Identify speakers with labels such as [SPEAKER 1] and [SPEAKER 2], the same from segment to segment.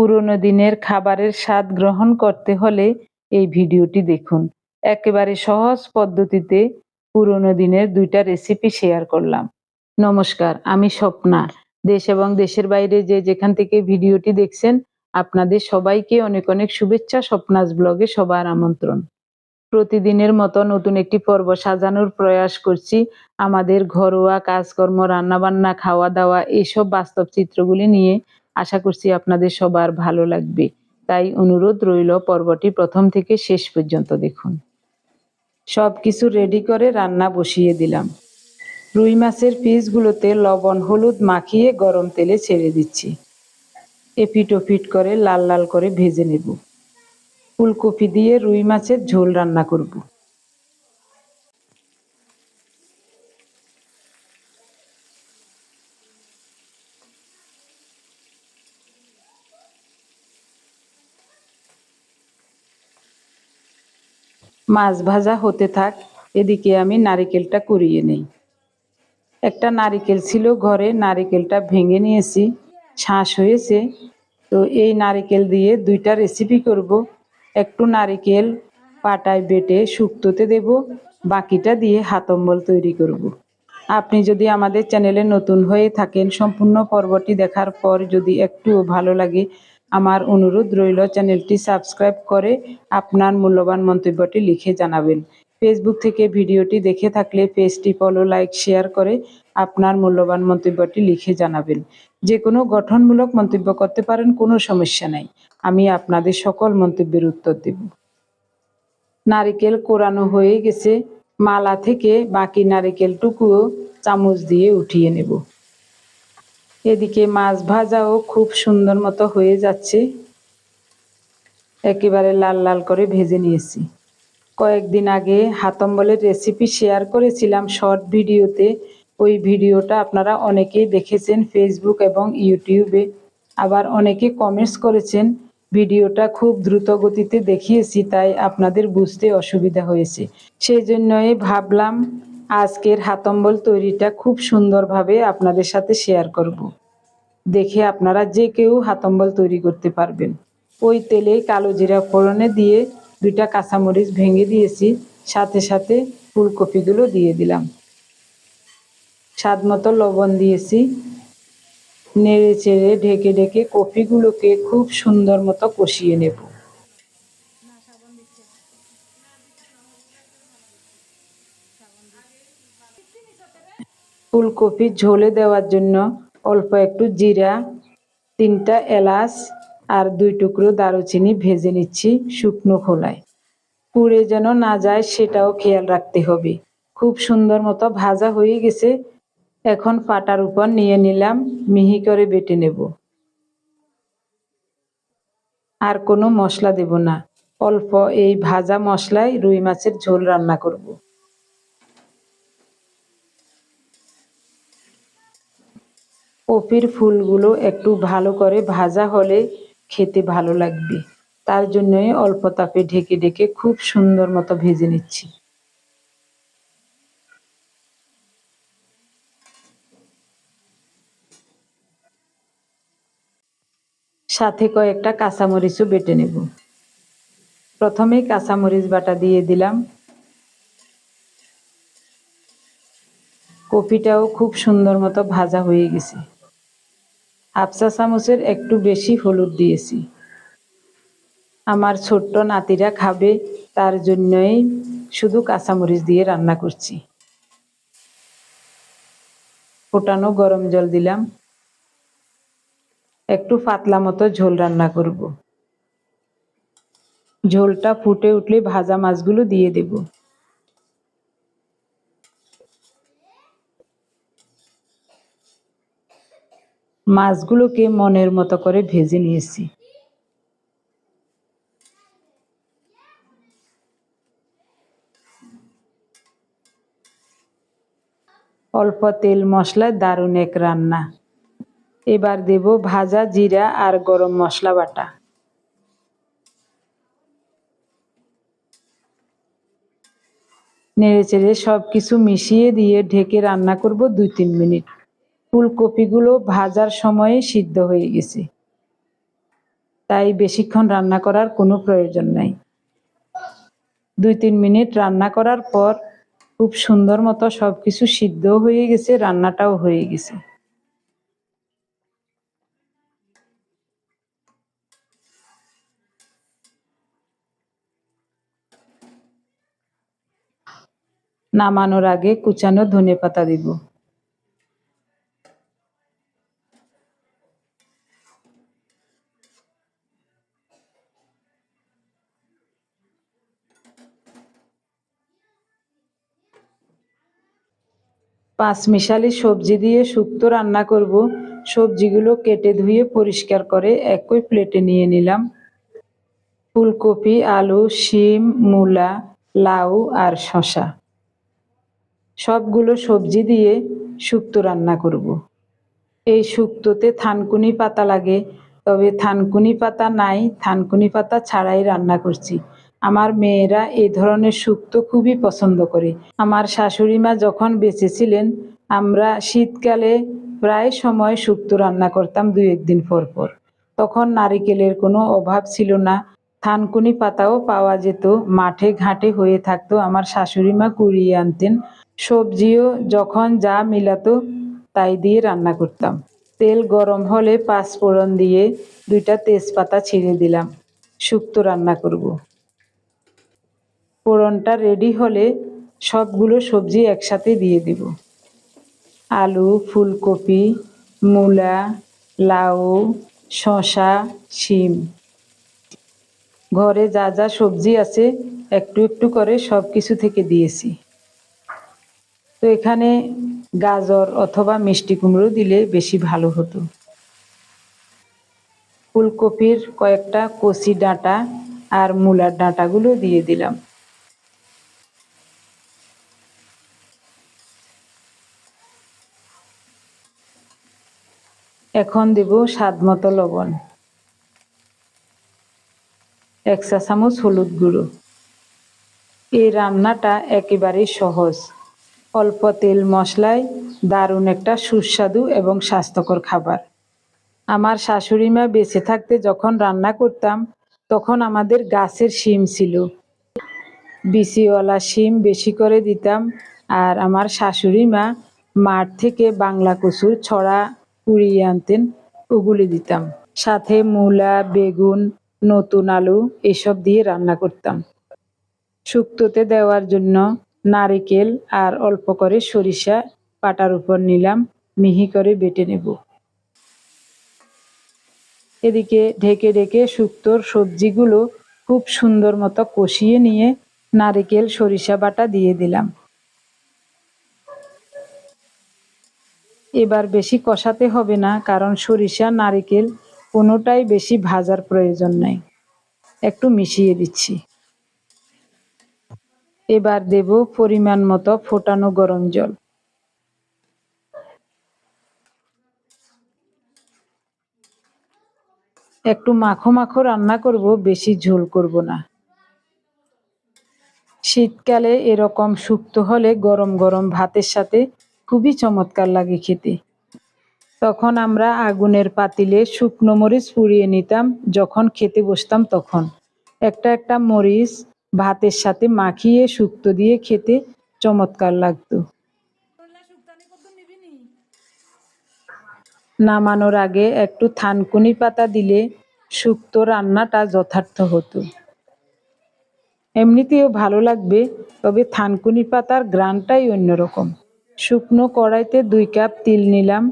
[SPEAKER 1] পুরনো দিনের খাবারের স্বাদ গ্রহণ করতে হলে এই ভিডিওটি দেখুন। একেবারে সহজ পদ্ধতিতে পুরনো দিনের দুইটা রেসিপি শেয়ার করলাম। নমস্কার, আমি স্বপ্না। দেশ এবং দেশের বাইরে যে যেখান থেকে ভিডিওটি দেখছেন, আপনাদের সবাইকে অনেক অনেক শুভেচ্ছা, স্বপ্নাস ব্লগে সবার আমন্ত্রণ। প্রতিদিনের মতো নতুন একটি পর্ব সাজানোর প্রয়াস করছি। আমাদের ঘরোয়া কাজকর্ম, রান্নাবান্না খাওয়া দাওয়া এইসব বাস্তব চিত্রগুলি নিয়ে আশা করছি আপনাদের সবার ভালো লাগবে। তাই অনুরোধ রইল পর্বটি প্রথম থেকে শেষ পর্যন্ত দেখুন। সব কিছু রেডি করে রান্না বসিয়ে দিলাম। রুই মাছের পিসগুলোতে লবণ, হলুদ মাখিয়ে গরম তেলে ছেড়ে দিচ্ছি। এপিট ওপিট করে লাল লাল করে ভেজে নেব। ফুলকপি দিয়ে রুই মাছের ঝোল রান্না করব। মাছ ভাজা হতে থাক, এদিকে আমি নারিকেলটা কুড়িয়ে নেই। একটা নারিকেল ছিল ঘরে, নারিকেলটা ভেঙে নিয়েছি, ছাঁস হয়েছে। তো এই নারিকেল দিয়ে দুইটা রেসিপি করব। একটু নারিকেল পাটায় বেটে শুক্তোতে দেব, বাকিটা দিয়ে হাতম্বল তৈরি করব। আপনি যদি আমাদের চ্যানেলে নতুন হয়ে থাকেন, সম্পূর্ণ পর্বটি দেখার পর যদি একটুও ভালো লাগে আমার অনুরোধ রইল চ্যানেলটি সাবস্ক্রাইব করে আপনার মূল্যবান মন্তব্যটি লিখে জানাবেন। ফেসবুক থেকে ভিডিওটি দেখে থাকলে পেজটি ফলো লাইক শেয়ার করে আপনার মূল্যবান মন্তব্যটি লিখে জানাবেন। যে কোনো গঠনমূলক মন্তব্য করতে পারেন, কোনো সমস্যা নাই। আমি আপনাদের সকল মন্তব্যের উত্তর দেব। নারিকেল কোরানো হয়ে গেছে। মালা থেকে বাকি নারিকেলটুকুও চামচ দিয়ে উঠিয়ে নেব। এদিকে মাছ ভাজাও খুব সুন্দর মতো হয়ে যাচ্ছে। একেবারে লাল লাল করে ভেজে নিয়েছি। কয়েকদিন আগে হাতম্বলের রেসিপি শেয়ার করেছিলাম শর্ট ভিডিওতে। ওই ভিডিওটা আপনারা অনেকেই দেখেছেন ফেসবুক এবং ইউটিউবে আবার অনেকে কমেন্টস করেছেন, ভিডিওটা খুব দ্রুত গতিতে দেখিয়েছি, তাই আপনাদের বুঝতে অসুবিধা হয়েছে। সেই জন্যই ভাবলাম আজকের হাতম্বল তৈরিটা খুব সুন্দরভাবে আপনাদের সাথে শেয়ার করব। দেখে আপনারা যে কেউ হাতম্বল তৈরি করতে পারবেন। ওই তেলে কালো জিরা ফোড়নে দিয়ে দুইটা কাঁচামরিচ ভেঙে দিয়েছি, সাথে সাথে ফুলকপিগুলো দিয়ে দিলাম। স্বাদ মতো লবণ দিয়েছি। নেড়ে চেড়ে ঢেকে ঢেকে কপিগুলোকে খুব সুন্দর মতো কষিয়ে নেব। ফুলকপি ঝোলে দেওয়ার জন্য অল্প একটু জিরা, তিনটা এলাচ আর দুই টুকরো দারুচিনি ভেজে নিচ্ছি শুকনো খোলায়। পুড়ে যেন না যায় সেটাও খেয়াল রাখতে হবে। খুব সুন্দর মতো ভাজা হয়ে গেছে। এখন পাটার উপর নিয়ে নিলাম, মিহি করে বেটে নেব। আর কোনো মশলা দেব না। অল্প এই ভাজা মশলায় রুই মাছের ঝোল রান্না করব। কপির ফুলগুলো একটু ভালো করে ভাজা হলে খেতে ভালো লাগবে। তার জন্যই অল্প তাপে ঢেকে ঢেকে খুব সুন্দর মতো ভেজে নিচ্ছি। সাথে কয়েকটা কাঁচামরিচও বেটে নেব। প্রথমেই কাঁচামরিচ বাটা দিয়ে দিলাম। কপিটাও খুব সুন্দর মতো ভাজা হয়ে গেছে। হাফসা চামচের একটু বেশি হলুদ দিয়েছি। আমার ছোট্ট নাতিরা খাবে, তার জন্যই শুধু কাঁচামরিচ দিয়ে রান্না করছি। ফোটানো গরম জল দিলাম। একটু পাতলা মতো ঝোল রান্না করব। ঝোলটা ফুটে উঠলে ভাজা মাছগুলো দিয়ে দেব। মাছগুলোকে মনের মতো করে ভেজে নিয়েছি। অল্প তেল মশলায় দারুণ এক রান্না। এবার দেব ভাজা জিরা আর গরম মশলা বাটা। নেড়ে চেড়ে সব কিছু মিশিয়ে দিয়ে ঢেকে রান্না করব দুই তিন মিনিট। ফুলকপিগুলো ভাজার সময়ে সিদ্ধ হয়ে গেছে। তাই বেশিক্ষণ রান্না করার কোনো প্রয়োজন নাই। দুই তিন মিনিট রান্না করার পর খুব সুন্দর মতো সব কিছু সিদ্ধ হয়ে গেছে, রান্নাটাও হয়ে গেছে। নামানোর আগে কুচানো ধনে পাতা দিব। পাঁচমিশালি সবজি দিয়ে শুক্তো রান্না করব। সবজিগুলো কেটে ধুয়ে পরিষ্কার করে একই প্লেটে নিয়ে নিলাম। ফুলকপি, আলু, শিম, মূলা, লাউ আর শশা সবগুলো সবজি দিয়ে শুক্তো রান্না করব। এই শুক্তোতে থানকুনি পাতা লাগে, তবে থানকুনি পাতা নাই, থানকুনি পাতা ছাড়াই রান্না করছি। আমার মেয়েরা এই ধরনের শুক্তো খুবই পছন্দ করে। আমার শাশুড়ি মা যখন বেঁচে ছিলেন আমরা শীতকালে প্রায় সময় শুক্তো রান্না করতাম দুই একদিন পর পর। তখন নারিকেলের কোনো অভাব ছিল না। থানকুনি পাতাও পাওয়া যেত। মাঠে ঘাটে হয়ে থাকতো। আমার শাশুড়ি মা কুড়িয়ে আনতেন। সবজিও যখন যা মিলাতো তাই দিয়ে রান্না করতাম। তেল গরম হলে পাঁচ ফোড়ন দিয়ে দুইটা তেজপাতা ছিঁড়ে দিলাম। শুক্তো রান্না করব। ফোড়নটা রেডি হলে সবগুলো সবজি একসাথে দিয়ে দিব। আলু, ফুলকপি, মূলা, লাউ শশা শিম। ঘরে যা যা সবজি আছে, একটু একটু করে সব কিছু থেকে দিয়েছি। তো এখানে গাজর অথবা মিষ্টি কুমড়ো দিলে বেশি ভালো হতো। ফুলকপির কয়েকটা কচি ডাঁটা আর মূলার ডাঁটাগুলো দিয়ে দিলাম। এখন দেব স্বাদ মতো লবণ। এক চা চামচ হলুদ গুঁড়ো। এই রান্নাটা একেবারেই সহজ। অল্প তেল মশলায় দারুণ একটা সুস্বাদু এবং স্বাস্থ্যকর খাবার। আমার শাশুড়ি মা বেঁচে থাকতে যখন রান্না করতাম, তখন আমাদের গাছের শিম ছিল। বিচিওয়ালা শিম বেশি করে দিতাম আর আমার শাশুড়ি মা মাঠ থেকে বাংলা কচুর ছড়া কুড়িয়ে আনতেন, ওগুলি দিতাম। সাথে মূলা, বেগুন, নতুন আলু, এসব দিয়ে রান্না করতাম। শুক্তোতে দেওয়ার জন্য নারিকেল আর অল্প করে সরিষা পাটার উপর নিলাম, মিহি করে বেটে নেব। এদিকে ঢেকে ঢেকে শুক্তোর সবজিগুলো খুব সুন্দর মতো কষিয়ে নিয়ে নারিকেল, সরিষা বাটা দিয়ে দিলাম। এবার বেশি কষাতে হবে না, কারণ সরিষা, নারিকেল কোনোটাই বেশি ভাজার প্রয়োজন নেই। একটু মিশিয়ে দিচ্ছি। এবার দেব পরিমাণ মতো ফোটানো গরম জল। একটু মাখো মাখো রান্না করব, বেশি ঝোল করব না। শীতকালে এরকম শুক্তো হলে গরম গরম ভাতের সাথে খুবই চমৎকার লাগে খেতে। তখন আমরা আগুনের পাতিলে শুকনো মরিচ পুড়িয়ে নিতাম, যখন খেতে বসতাম তখন। একটা একটা মরিচ ভাতের সাথে মাখিয়ে শুক্তো দিয়ে খেতে চমৎকার লাগতো। নামানোর আগে একটু থানকুনি পাতা দিলে শুক্তো রান্নাটা যথার্থ হতো। এমনিতেও ভালো লাগবে, তবে থানকুনি পাতার গ্রানটাই অন্যরকম। শুকনো কড়াইতে দুই কাপ তিল নিলাম।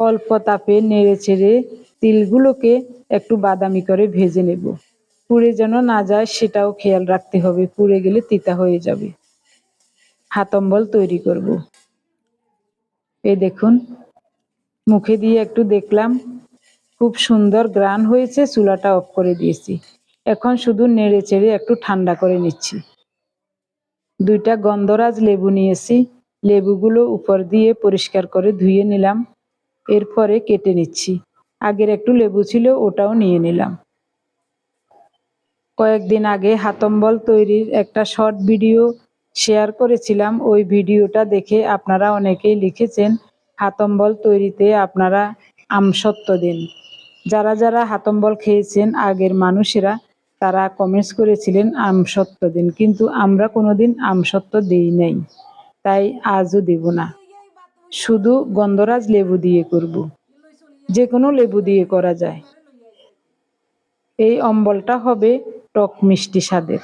[SPEAKER 1] অল্প তাপে নেড়ে ছেড়ে তিলগুলোকে একটু বাদামি করে ভেজে নেব। পুড়ে যেন না যায় সেটাও খেয়াল রাখতে হবে, পুড়ে গেলে তিতা হয়ে যাবে। হাতম্বল তৈরি করব। এ দেখুন, মুখে দিয়ে একটু দেখলাম, খুব সুন্দর গ্রান হয়েছে, চুলাটা অফ করে দিয়েছি। এখন শুধু নেড়ে চেড়ে একটু ঠান্ডা করে নিচ্ছি। দুইটা গন্ধরাজ লেবু নিয়েছি। লেবুগুলো উপর দিয়ে পরিষ্কার করে ধুয়ে নিলাম। এরপরে কেটে নিচ্ছি। আগের একটু লেবু ছিল, ওটাও নিয়ে নিলাম। কয়েকদিন আগে হাতম্বল তৈরির একটা শর্ট ভিডিও শেয়ার করেছিলাম। ওই ভিডিওটা দেখে আপনারা অনেকেই লিখেছেন, হাতম্বল তৈরিতে আপনারা আমসত্ব দিন। যারা যারা হাতম্বল খেয়েছেন, আগের মানুষেরা, তারা কমেন্টস করেছিলেন আমসত্ব দিন। কিন্তু আমরা কোনোদিন আমসত্ব দিই নাই। তাই আজও দেব না। শুধু গন্ধরাজ লেবু দিয়ে করব। যে কোনো লেবু দিয়ে করা যায়। এই অম্বলটা হবে টক মিষ্টি স্বাদের।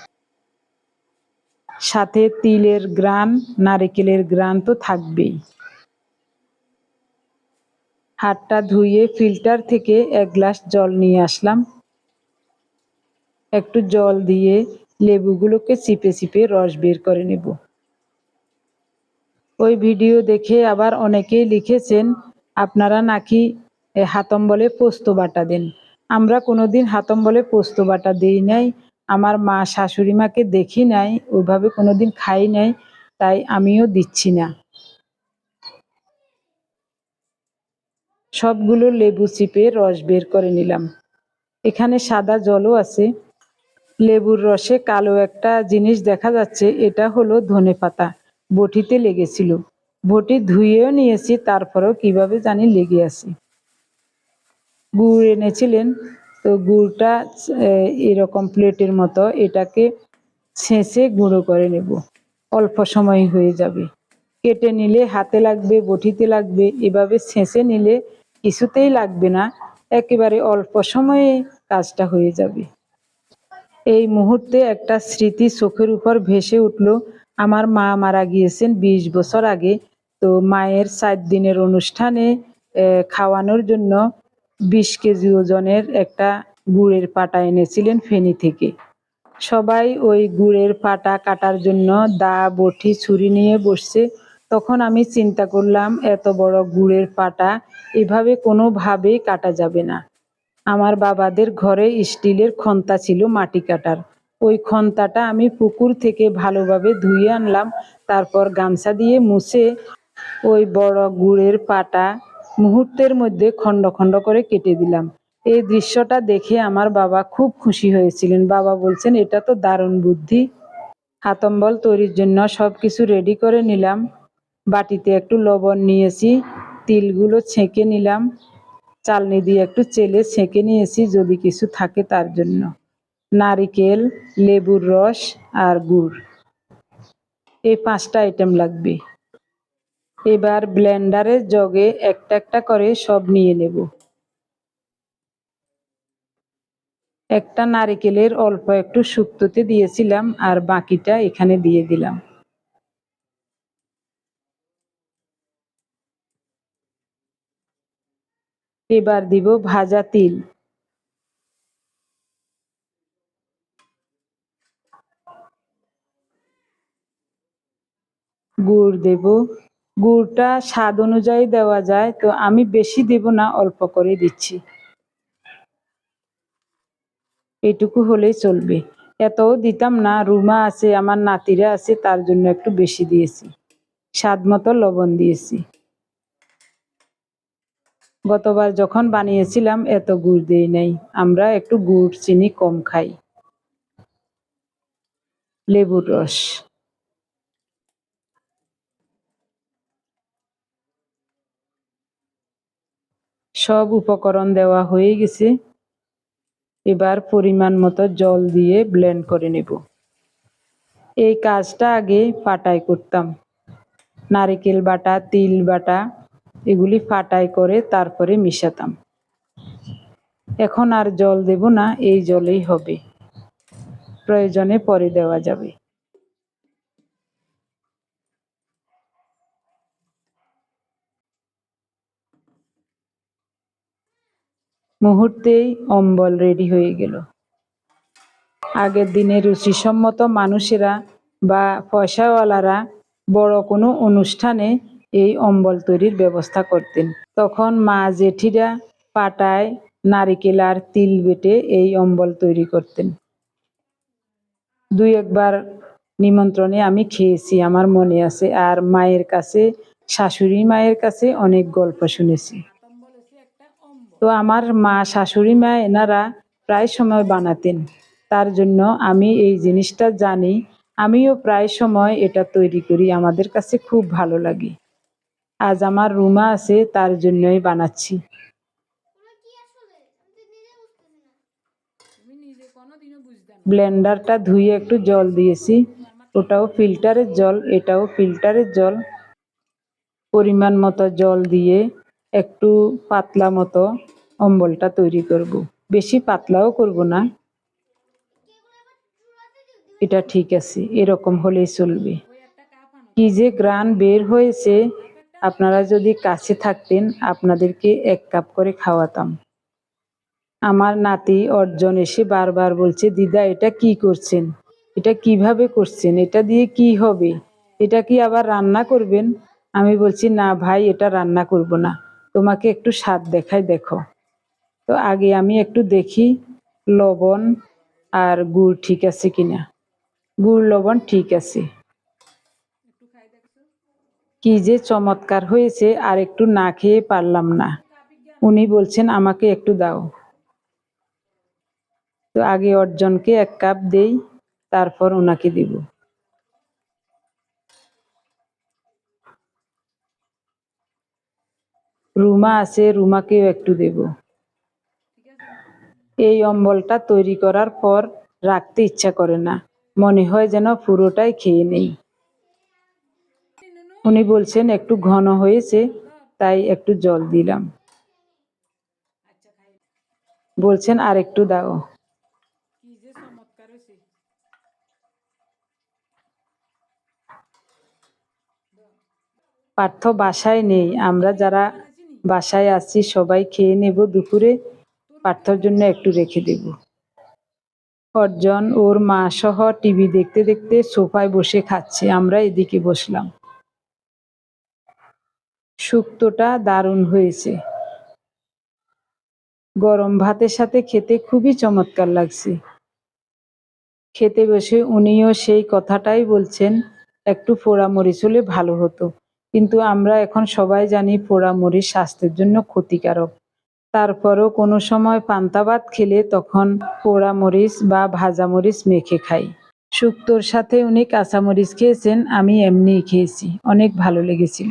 [SPEAKER 1] সাথে তিলের গ্রান, নারিকেলের গ্রান তো থাকবেই। হাতটা ধুয়ে ফিল্টার থেকে এক গ্লাস জল নিয়ে আসলাম। একটু জল দিয়ে লেবুগুলোকে চিপে চিপে রস বের করে নেব। ওই ভিডিও দেখে আবার অনেকেই লিখেছেন, আপনারা নাকি হাতম বলে পোস্ত বাটা দেন। আমরা কোনো দিন হাতম বলে পোস্ত বাটা দিই নাই, আমার মা শাশুড়ি মাকে দেখি নাই, ওইভাবে কোনো দিন খাই নাই, তাই আমিও দিচ্ছি না। সবগুলো লেবু চিপে রস বের করে নিলাম। এখানে সাদা জলও আছে। লেবুর রসে কালো একটা জিনিস দেখা যাচ্ছে, এটা হলো ধনে পাতা বটিতে লেগেছিল। বটি ধুয়েও নিয়েছি, তারপরেও কীভাবে জানি লেগে আছে। গুড় এনেছিলেন, তো গুড়টা এরকম প্লেটের মতো এটাকে ছেঁচে গুঁড়ো করে নেব। অল্প সময় হয়ে যাবে। কেটে নিলে হাতে লাগবে, বটিতে লাগবে, এভাবে ছেঁচে নিলে কিছুতেই লাগবে না, একেবারে অল্প সময়ে কাজটা হয়ে যাবে। এই মুহূর্তে একটা স্মৃতি চোখের উপর ভেসে উঠল আমার মা মারা গিয়েছেন ২০ বছর আগে। তো মায়ের সাত দিনের অনুষ্ঠানে খাওয়ানোর জন্য বিশ কেজি ওজনের একটা গুড়ের পাটা এনেছিলেন ফেনি থেকে। সবাই ওই গুড়ের পাটা কাটার জন্য দা, বটি, ছুরি নিয়ে বসছে। তখন আমি চিন্তা করলাম, এত বড় গুড়ের পাটা এভাবে কোনোভাবেই কাটা যাবে না। আমার বাবাদের ঘরে স্টিলের খন্তা ছিল মাটি কাটার। ওই খন্তাটা আমি পুকুর থেকে ভালোভাবে ধুয়ে আনলাম, তারপর গামছা দিয়ে মুছে ওই বড় গুড়ের পাটা মুহূর্তের মধ্যে খণ্ড খণ্ড করে কেটে দিলাম। এই দৃশ্যটা দেখে আমার বাবা খুব খুশি হয়েছিলেন। বাবা বলছেন, এটা তো দারুণ বুদ্ধি। হাতম্বল তৈরির জন্য সব কিছু রেডি করে নিলাম। বাটিতে একটু লবণ নিয়েছি, তিলগুলো ছেঁকে নিলাম। চালনি দিয়ে একটু চেলে ছেঁকে নিয়েছি, যদি কিছু থাকে তার জন্য। নারিকেল, লেবুর রস আর গুড়। এই পাঁচটা আইটেম লাগবে। এবার ব্লেন্ডারের জগে একটা একটা করে সব নিয়ে নেব। একটা নারিকেলের অল্প একটু শুক্তোতে দিয়েছিলাম আর বাকিটা এখানে দিয়ে দিলাম। এবার দিব ভাজা তিল। গুড় দেব। গুড়টা স্বাদ অনুযায়ী দেওয়া যায়, তো আমি বেশি দেব না, অল্প করে দিচ্ছি। এটুকু হলেই চলবে। এতও দিতাম না, রুমা আছে, আমার নাতিরা আছে, তার জন্য একটু বেশি দিয়েছি। স্বাদ মতো লবণ দিয়েছি। গতবার যখন বানিয়েছিলাম, এত গুড় দিই নাই। আমরা একটু গুড়, চিনি কম খাই। লেবুর রস। সব উপকরণ দেওয়া হয়ে গেছে। এবার পরিমাণ মতো জল দিয়ে ব্লেন্ড করে নেব। এই কাজটা আগে পাটায় করতাম। নারিকেল বাটা, তিল বাটা, এগুলি ফাটাই করে তারপরে মিশাতাম। এখন আর জল দেব না, এই জলেই হবে। প্রয়োজনে পরে দেওয়া যাবে। মুহূর্তেই অম্বল রেডি হয়ে গেল। আগের দিনে রুচিসম্মত মানুষেরা বা পয়সাওয়ালারা বড় কোনো অনুষ্ঠানে এই অম্বল তৈরির ব্যবস্থা করতেন। তখন মা জেঠিরা পাটায় নারিকেল আর তিল বেটে এই অম্বল তৈরি করতেন। দুই একবার নিমন্ত্রণে আমি খেয়েছি, আমার মনে আছে, আর মায়ের কাছে, শাশুড়ি মায়ের কাছে অনেক গল্প শুনেছি। তো আমার মা, শাশুড়ি মা এনারা প্রায় সময় বানাতেন। তার জন্য আমি এই জিনিসটা জানি। আমিও প্রায় সময় এটা তৈরি করি। আমাদের কাছে খুব ভালো লাগে। আজ আমার রুমা আছে, তার জন্যই বানাচ্ছি। ব্লেন্ডারটা ধুয়ে একটু জল দিয়েছি। ওটাও ফিল্টারের জল, এটাও ফিল্টারের জল। পরিমাণ মতো জল দিয়ে একটু পাতলা মতো অম্বলটা তৈরি করব। বেশি পাতলাও করব না। এটা ঠিক আছে, এরকম হলেই চলবে। কি যে গ্রান বের হয়েছে, আপনারা যদি কাছে থাকতেন, আপনাদেরকে এক কাপ করে খাওয়াতাম। আমার নাতি অর্জন এসে বারবার বলছে, দিদা, এটা কি করছেন? এটা কীভাবে করছেন? এটা দিয়ে কি হবে? এটা কি আবার রান্না করবেন? আমি বলছি, না ভাই, এটা রান্না করব না। তোমাকে একটু স্বাদ দেখাই দেখো। তো আগে আমি একটু দেখি লবণ আর গুড় ঠিক আছে কিনা। গুড়, লবণ ঠিক আছে। কি যে চমৎকার হয়েছে, আর একটু না খেয়ে পারলাম না। উনি বলছেন, আমাকে একটু দাও। তো আগে অর্জনকে এক কাপ দেই, তারপর ওনাকে দিব। রুমা আছে, রুমাকেও একটু দেব। এই অম্বলটা তৈরি করার পর রাখতে ইচ্ছা করে না। মনে হয় যেন পুরোটাই খেয়ে নেই। উনি বলছেন, একটু ঘন হয়েছে, তাই একটু জল দিলাম। বলছেন, আর একটু দাও। পার্থ বাসায় নেই। আমরা যারা বাসায় আছি, সবাই খেয়ে নেব দুপুরে। পার্থর জন্য একটু রেখে দেব। অর্জন ওর মা সহ টিভি দেখতে দেখতে সোফায় বসে খাচ্ছে। আমরা এদিকে বসলাম। শুক্তোটা দারুণ হয়েছে। গরম ভাতের সাথে খেতে খুবই চমৎকার লাগছে। খেতে বসে উনিও সেই কথাটাই বলছেন, একটু পোড়া মরিচ হলে ভালো হতো। কিন্তু আমরা এখন সবাই জানি পোড়া মরিচ স্বাস্থ্যের জন্য ক্ষতিকারক। তারপরও কোনো সময় পান্তা ভাত খেলে তখন পোড়া মরিচ বা ভাজা মরিচ মেখে খাই। শুক্তোর সাথে উনি কাঁচামরিচ খেয়েছেন, আমি এমনিই খেয়েছি, অনেক ভালো লেগেছিল।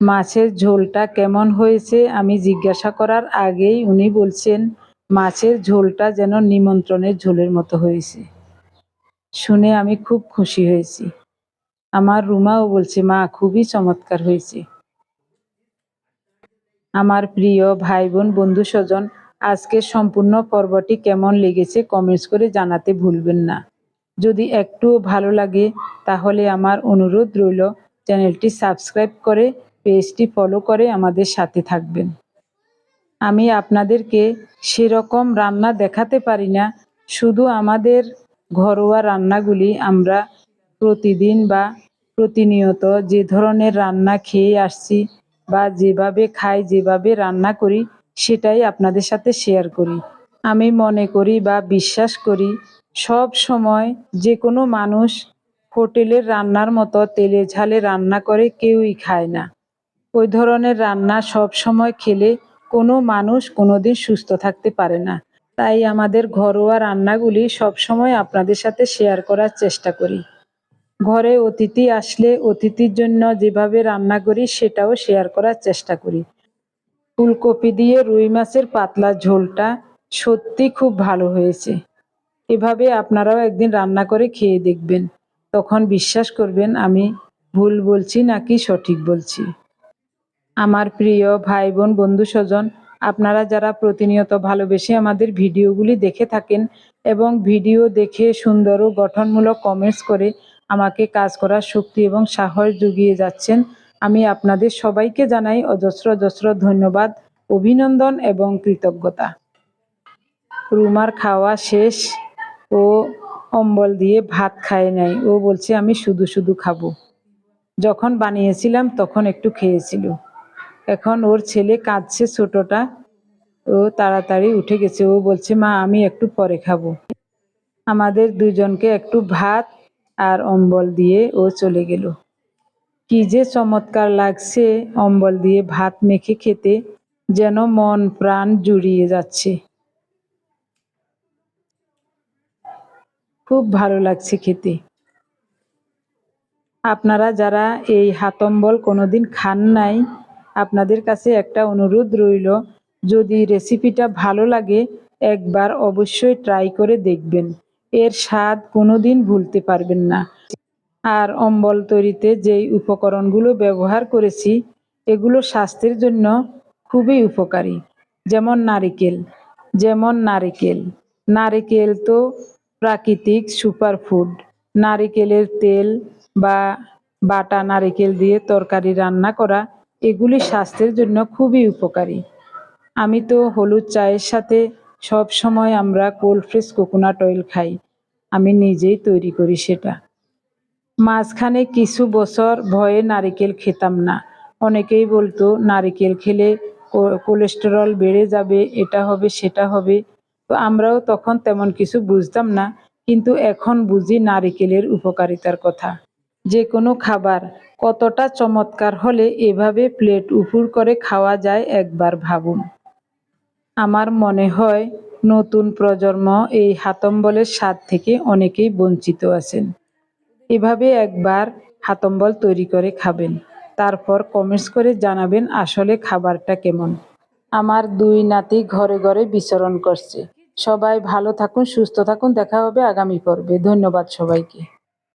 [SPEAKER 1] মাছের ঝোলটা কেমন হয়েছে আমি জিজ্ঞাসা করার আগেই উনি বলছেন, মাছের ঝোলটা যেন নিমন্ত্রণের ঝোলের মতো হয়েছে। শুনে আমি খুব খুশি হয়েছি। আমার রুমাও বলছে, মা, খুবই চমৎকার হয়েছে। আমার প্রিয় ভাই বোন বন্ধু স্বজন আজকের সম্পূর্ণ পর্বটি কেমন লেগেছে কমেন্টস করে জানাতে ভুলবেন না। যদি একটু ভালো লাগে, তাহলে আমার অনুরোধ রইল চ্যানেলটি সাবস্ক্রাইব করে, পেজটি ফলো করে আমাদের সাথে থাকবেন। আমি আপনাদেরকে সেরকম রান্না দেখাতে পারি না, শুধু আমাদের ঘরোয়া রান্নাগুলি আমরা প্রতিদিন বা প্রতিনিয়ত যে ধরনের রান্না খেয়ে আসছি বা যেভাবে খাই, যেভাবে রান্না করি, সেটাই আপনাদের সাথে শেয়ার করি। আমি মনে করি বা বিশ্বাস করি, সব সময় যে কোনো মানুষ হোটেলের রান্নার মতো তেলে ঝালে রান্না করে কেউই খায় না। ওই ধরনের রান্না সব সময় খেলে কোনো মানুষ কোনোদিন সুস্থ থাকতে পারে না। তাই আমাদের ঘরোয়া রান্নাগুলি সব সময় আপনাদের সাথে শেয়ার করার চেষ্টা করি। ঘরে অতিথি আসলে অতিথির জন্য যেভাবে রান্না করি, সেটাও শেয়ার করার চেষ্টা করি। ফুলকপি দিয়ে রুই মাছের পাতলা ঝোলটা সত্যি খুব ভালো হয়েছে। এভাবে আপনারাও একদিন রান্না করে খেয়ে দেখবেন। তখন বিশ্বাস করবেন, আমি ভুল বলছি নাকি সঠিক বলছি। আমার প্রিয় ভাই, বোন, বন্ধু, স্বজন, আপনারা যারা প্রতিনিয়ত ভালোবেসে আমাদের ভিডিওগুলি দেখে থাকেন এবং ভিডিও দেখে সুন্দর ও গঠনমূলক কমেন্টস করে আমাকে কাজ করার শক্তি এবং সাহস জুগিয়ে যাচ্ছেন। আমি আপনাদের সবাইকে জানাই অজস্র অজস্র ধন্যবাদ, অভিনন্দন এবং কৃতজ্ঞতা। রুমার খাওয়া শেষ। ও অম্বল দিয়ে ভাত খায় নাই। ও বলছে, আমি শুধু শুধু খাব। যখন বানিয়েছিলাম, তখন একটু খেয়েছিল। এখন ওর ছেলে কাঁদছে ছোটটা। ও তাড়াতাড়ি উঠে গেছে। ও বলছে, মা, আমি একটু পরে খাব। আমাদের দুজনকে একটু ভাত আর অম্বল দিয়ে ও চলে গেল। কি যে চমৎকার লাগছে অম্বল দিয়ে ভাত মেখে খেতে, যেন মন প্রাণ জুড়িয়ে যাচ্ছে। খুব ভালো লাগছে খেতে। আপনারা যারা এই হাতম্বল কোনোদিন খান নাই, আপনাদের কাছে একটা অনুরোধ রইল, যদি রেসিপিটা ভালো লাগে, একবার অবশ্যই ট্রাই করে দেখবেন। এর স্বাদ কোনোদিন ভুলতে পারবেন না। আর অম্বল তৈরিতে যেই উপকরণগুলো ব্যবহার করেছি, এগুলো স্বাস্থ্যের জন্য খুবই উপকারী। যেমন নারিকেল যেমন নারিকেল। নারিকেল তো প্রাকৃতিক সুপারফুড। নারিকেলের তেল বা বাটা নারিকেল দিয়ে তরকারি রান্না করা, এগুলি স্বাস্থ্যের জন্য খুবই উপকারী। আমি তো হলুদ চায়ের সাথে সব সময় আমরা কোল্ড ফ্রেশ কোকোনাট অয়েল খাই। আমি নিজেই তৈরি করি সেটা। মাঝখানে কিছু বছর ভয়ে নারিকেল খেতাম না। অনেকেই বলতো, নারিকেল খেলে কোলেস্টেরল বেড়ে যাবে, এটা হবে, সেটা হবে। তো আমরাও তখন তেমন কিছু বুঝতাম না, কিন্তু এখন বুঝি নারিকেলের উপকারিতার কথা। যে কোনো খাবার কতটা চমৎকার হলে এভাবে প্লেট উপুর করে খাওয়া যায় একবার ভাবুন। আমার মনে হয় নতুন প্রজন্ম এই হাতম্বলের স্বাদ থেকে অনেকেই বঞ্চিত আছেন। এভাবে একবার হাতম্বল তৈরি করে খাবেন, তারপর কমেন্টস করে জানাবেন আসলে খাবারটা কেমন। আমার দুই নাতি ঘরে ঘরে বিচরণ করছে। সবাই ভালো থাকুন, সুস্থ থাকুন, দেখা হবে আগামী পর্বে। ধন্যবাদ সবাইকে।